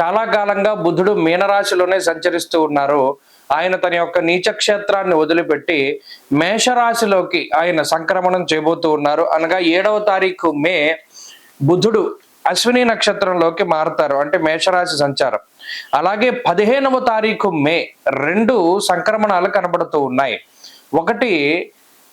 చాలా కాలంగా బుధుడు మీనరాశిలోనే సంచరిస్తూ ఉన్నారు. ఆయన తన యొక్క నీచ క్షేత్రాన్ని వదిలిపెట్టి మేషరాశిలోకి ఆయన సంక్రమణం చేయబోతూ ఉన్నారు. అనగా ఏడవ తారీఖు మే బుధుడు అశ్విని నక్షత్రంలోకి మారుతారు. అంటే మేషరాశి సంచారం. అలాగే పదిహేనవ తారీఖు మే రెండు సంక్రమణాలు కనబడుతూ ఉన్నాయి. ఒకటి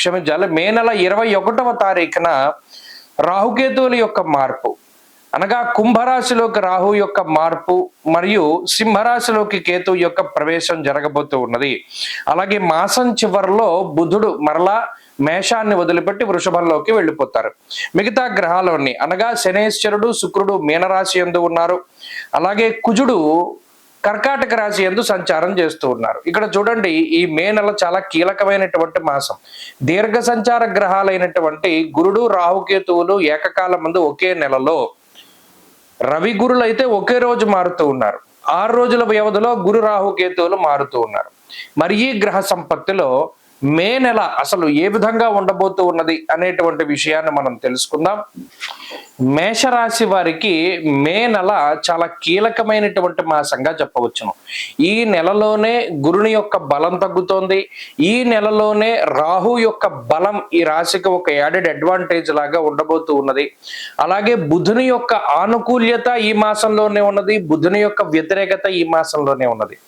క్షమించాలి. మే నెల ఇరవై ఒకటవ తారీఖున రాహుకేతువుల యొక్క మార్పు. అనగా కుంభరాశిలోకి రాహు యొక్క మార్పు మరియు సింహరాశిలోకి కేతు యొక్క ప్రవేశం జరగబోతూ ఉన్నది. అలాగే మాసం చివరిలో బుధుడు మరలా మేషాన్ని వదిలిపెట్టి వృషభంలోకి వెళ్ళిపోతారు. మిగతా గ్రహాలన్నీ అనగా శనేశ్వరుడు శుక్రుడు మీనరాశి ఎందు ఉన్నారు. అలాగే కుజుడు కర్కాటక రాశి ఎందు సంచారం చేస్తూ ఉన్నారు. ఇక్కడ చూడండి ఈ మే నెల చాలా కీలకమైనటువంటి మాసం. దీర్ఘ సంచార గ్రహాలైనటువంటి గురుడు రాహుకేతువులు ఏకకాల ముందు ఒకే నెలలో రవి గురులు అయితే ఒకే రోజు మారుతూ ఉన్నారు. ఆరు రోజుల వ్యవధిలో గురు రాహుకేతువులు మారుతూ ఉన్నారు. మరి ఈ గ్రహ సంపత్తిలో మే నెల అసలు ఏ విధంగా ఉండబోతూ ఉన్నది అనేటువంటి విషయాన్ని మనం తెలుసుకుందాం. మేషరాశి వారికి మే నెల చాలా కీలకమైనటువంటి మాసంగా చెప్పవచ్చును. ఈ నెలలోనే గురుని యొక్క బలం తగ్గుతోంది. ఈ నెలలోనే రాహు యొక్క బలం ఈ రాశికి ఒక యాడెడ్ అడ్వాంటేజ్ లాగా ఉండబోతూ ఉన్నది. అలాగే బుధుని యొక్క ఆనుకూల్యత ఈ మాసంలోనే ఉన్నది. బుధుని యొక్క వ్యతిరేకత ఈ మాసంలోనే ఉన్నది.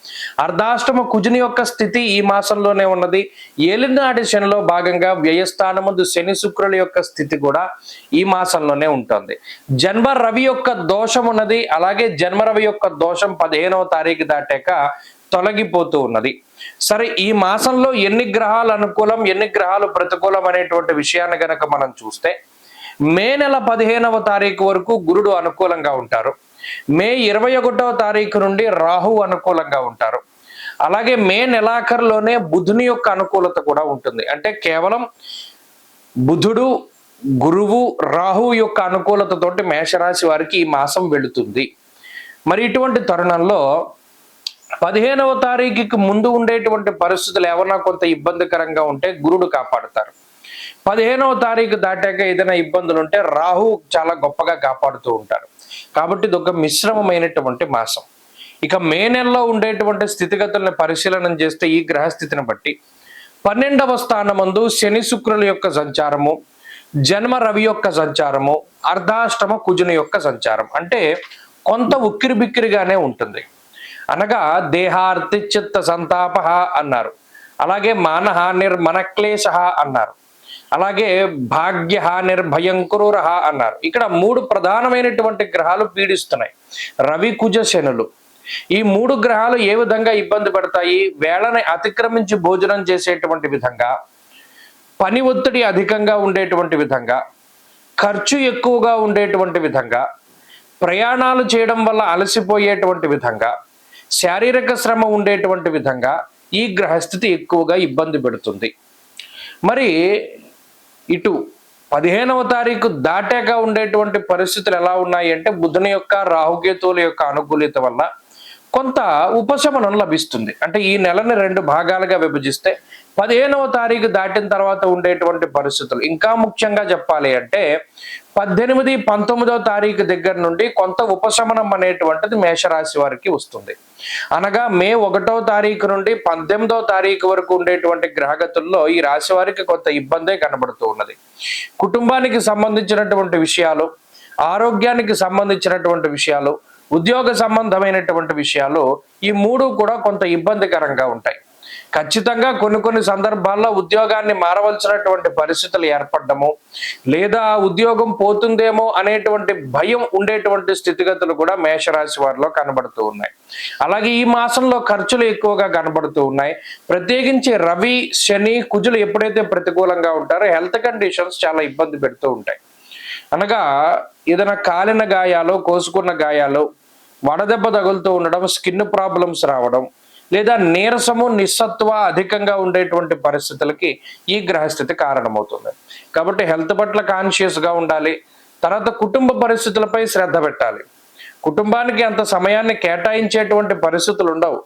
అర్ధాష్టమ కుజుని యొక్క స్థితి ఈ మాసంలోనే ఉన్నది. ఏలినాటి శనిలో భాగంగా వ్యయస్థానముందు శని శుక్రుల యొక్క స్థితి కూడా ఈ మాసంలోనే ఉంటుంది జన్మ రవి యొక్క దోషం ఉన్నది అలాగే జన్మ రవి యొక్క దోషం పదిహేనవ తారీఖు దాటాక తొలగిపోతూ ఉన్నది. సరే ఈ మాసంలో ఎన్ని గ్రహాలు అనుకూలం ఎన్ని గ్రహాలు ప్రతికూలం అనేటువంటి విషయాన్ని గనక మనం చూస్తే మే నెల పదిహేనవ తారీఖు వరకు గురుడు అనుకూలంగా ఉంటారు. మే ఇరవై ఒకటవ తారీఖు నుండి రాహు అనుకూలంగా ఉంటారు. అలాగే మే నెలాఖరులోనే బుధుని యొక్క అనుకూలత కూడా ఉంటుంది. అంటే కేవలం బుధుడు గురువు రాహు యొక్క అనుకూలతతోటి మేషరాశి వారికి ఈ మాసం వెళుతుంది. మరి ఇటువంటి తరుణంలో పదిహేనవ తారీఖుకి ముందు ఉండేటువంటి పరిస్థితులు ఏమన్నా కొంత ఇబ్బందికరంగా ఉంటే గురుడు కాపాడుతారు. పదిహేనవ తారీఖు దాటాక ఏదైనా ఇబ్బందులు ఉంటే రాహు చాలా గొప్పగా కాపాడుతూ ఉంటారు. కాబట్టి ఇది ఒక మిశ్రమమైనటువంటి మాసం. ఇక మే నెలలో ఉండేటువంటి స్థితిగతులను పరిశీలన చేస్తే ఈ గ్రహస్థితిని బట్టి పన్నెండవ స్థానమందు శని శుక్రుల యొక్క సంచారము జన్మ రవి యొక్క సంచారము అర్ధాష్టమ కుజుని యొక్క సంచారం. అంటే కొంత ఉక్కిరి బిక్కిరిగానే ఉంటుంది. అనగా దేహార్తి చిత్త సంతాప అన్నారు. అలాగే మానహ నిర్మనక్లేశ అన్నారు. అలాగే భాగ్య నిర్భయంకురుర అన్నారు. ఇక్కడ మూడు ప్రధానమైనటువంటి గ్రహాలు పీడిస్తున్నాయి. రవి కుజ శనులు. ఈ మూడు గ్రహాలు ఏ విధంగా ఇబ్బంది పడతాయి? వేళని అతిక్రమించి భోజనం చేసేటువంటి విధంగా పని ఒత్తిడి అధికంగా ఉండేటువంటి విధంగా ఖర్చు ఎక్కువగా ఉండేటువంటి విధంగా ప్రయాణాలు చేయడం వల్ల అలసిపోయేటువంటి విధంగా శారీరక శ్రమ ఉండేటువంటి విధంగా ఈ గ్రహస్థితి ఎక్కువగా ఇబ్బంది పెడుతుంది. మరి ఇటు పదిహేనవ తారీఖు దాటాక ఉండేటువంటి పరిస్థితులు ఎలా ఉన్నాయి అంటే బుధుని యొక్క రాహుకేతువుల యొక్క అనుకూలిత వల్ల కొంత ఉపశమనం లభిస్తుంది. అంటే ఈ నెలని రెండు భాగాలుగా విభజిస్తే పదిహేనవ తారీఖు దాటిన తర్వాత ఉండేటువంటి పరిస్థితులు. ఇంకా ముఖ్యంగా చెప్పాలి అంటే పద్దెనిమిది పంతొమ్మిదవ తారీఖు దగ్గర నుండి కొంత ఉపశమనం అనేటువంటిది మేషరాశి వారికి వస్తుంది. అనగా మే ఒకటో తారీఖు నుండి పద్దెనిమిదవ తారీఖు వరకు ఉండేటువంటి గ్రహగతుల్లో ఈ రాశి వారికి కొంత ఇబ్బందే కనబడుతూ ఉన్నది. కుటుంబానికి సంబంధించినటువంటి విషయాలు ఆరోగ్యానికి సంబంధించినటువంటి విషయాలు ఉద్యోగ సంబంధమైనటువంటి విషయాలు ఈ మూడు కూడా కొంత ఇబ్బందికరంగా ఉంటాయి. ఖచ్చితంగా కొన్ని కొన్ని సందర్భాల్లో ఉద్యోగాన్ని మారవలసినటువంటి పరిస్థితులు ఏర్పడము లేదా ఉద్యోగం పోతుందేమో అనేటువంటి భయం ఉండేటువంటి స్థితిగతులు కూడా మేషరాశి వారిలో కనబడుతూ ఉన్నాయి. అలాగే ఈ మాసంలో ఖర్చులు ఎక్కువగా కనబడుతూ ఉన్నాయి. ప్రత్యేకించి రవి శని కుజులు ఎప్పుడైతే ప్రతికూలంగా ఉంటారో హెల్త్ కండిషన్స్ చాలా ఇబ్బంది పెడుతూ ఉంటాయి. అనగా ఏదైనా కాలిన గాయాలు కోసుకున్న గాయాలు వడదెబ్బ తగులుతూ ఉండడం స్కిన్ ప్రాబ్లమ్స్ రావడం లేదా నీరసము నిస్సత్వ అధికంగా ఉండేటువంటి పరిస్థితులకి ఈ గ్రహస్థితి కారణమవుతుంది. కాబట్టి హెల్త్ పట్ల కాన్షియస్గా ఉండాలి. తర్వాత కుటుంబ పరిస్థితులపై శ్రద్ధ పెట్టాలి. కుటుంబానికి అంత సమయాన్ని కేటాయించేటువంటి పరిస్థితులు ఉండవు.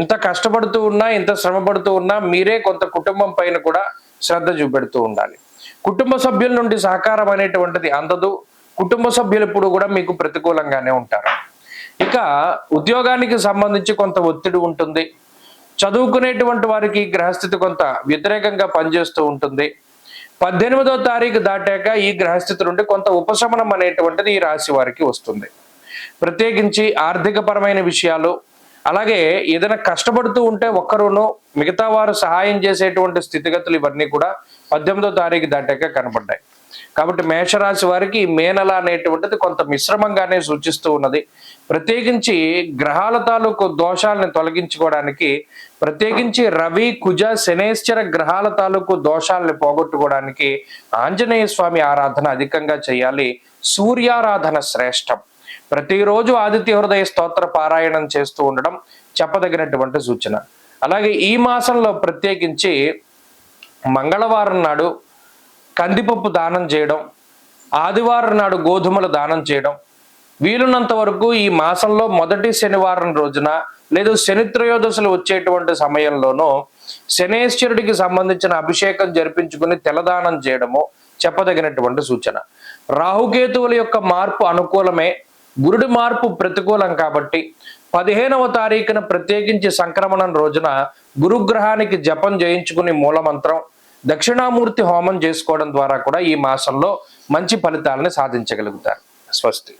ఇంత కష్టపడుతూ ఉన్నా ఇంత శ్రమ పడుతూ ఉన్నా మీరే కొంత కుటుంబం పైన కూడా శ్రద్ధ చూపెడుతూ ఉండాలి. కుటుంబ సభ్యుల నుండి సహకారం అనేటువంటిది అందదు. కుటుంబ సభ్యులు ఇప్పుడు కూడా మీకు ప్రతికూలంగానే ఉంటారు. ఇక ఉద్యోగానికి సంబంధించి కొంత ఒత్తిడి ఉంటుంది. చదువుకునేటువంటి వారికి గ్రహస్థితి కొంత వ్యతిరేకంగా పనిచేస్తూ ఉంటుంది. పద్దెనిమిదో తారీఖు దాటాక ఈ గ్రహస్థితి నుండి కొంత ఉపశమనం అనేటువంటిది ఈ రాశి వారికి వస్తుంది. ప్రత్యేకించి ఆర్థిక పరమైన విషయాలు అలాగే ఏదైనా కష్టపడుతూ ఉంటే ఒక్కరును మిగతా వారు సహాయం చేసేటువంటి స్థితిగతులు ఇవన్నీ కూడా పద్దెనిమిదో తారీఖు దాటాక కనబడ్డాయి. కాబట్టి మేషరాశి వారికి ఈ మే నెల అనేటువంటిది కొంత మిశ్రమంగానే సూచిస్తూ ఉన్నది. ప్రత్యేకించి గ్రహాల తాలూకు దోషాలను తొలగించుకోవడానికి ప్రత్యేకించి రవి కుజ శనేశ్వర గ్రహాల తాలూకు దోషాలను పోగొట్టుకోవడానికి ఆంజనేయ స్వామి ఆరాధన అధికంగా చేయాలి. సూర్యారాధన శ్రేష్టం. ప్రతిరోజు ఆదిత్య హృదయ స్తోత్ర పారాయణం చేస్తూ ఉండడం చెప్పదగినటువంటి సూచన. అలాగే ఈ మాసంలో ప్రత్యేకించి మంగళవారం నాడు కందిపప్పు దానం చేయడం ఆదివారం నాడు గోధుమలు దానం చేయడం వీలున్నంత వరకు ఈ మాసంలో మొదటి శనివారం రోజున లేదు శని త్రయోదశులు వచ్చేటువంటి సమయంలోనూ శనేశ్వరుడికి సంబంధించిన అభిషేకం జరిపించుకుని తెలదానం చేయడము చెప్పదగినటువంటి సూచన. రాహుకేతువుల యొక్క మార్పు అనుకూలమే గురుడి మార్పు ప్రతికూలం కాబట్టి పదిహేనవ తారీఖున ప్రత్యేకించి సంక్రమణం రోజున గురుగ్రహానికి జపం చేయించుకుని మూలమంత్రం దక్షిణామూర్తి హోమం చేసుకోవడం ద్వారా కూడా ఈ మాసంలో మంచి ఫలితాలను సాధించగలుగుతారు. స్వస్తి.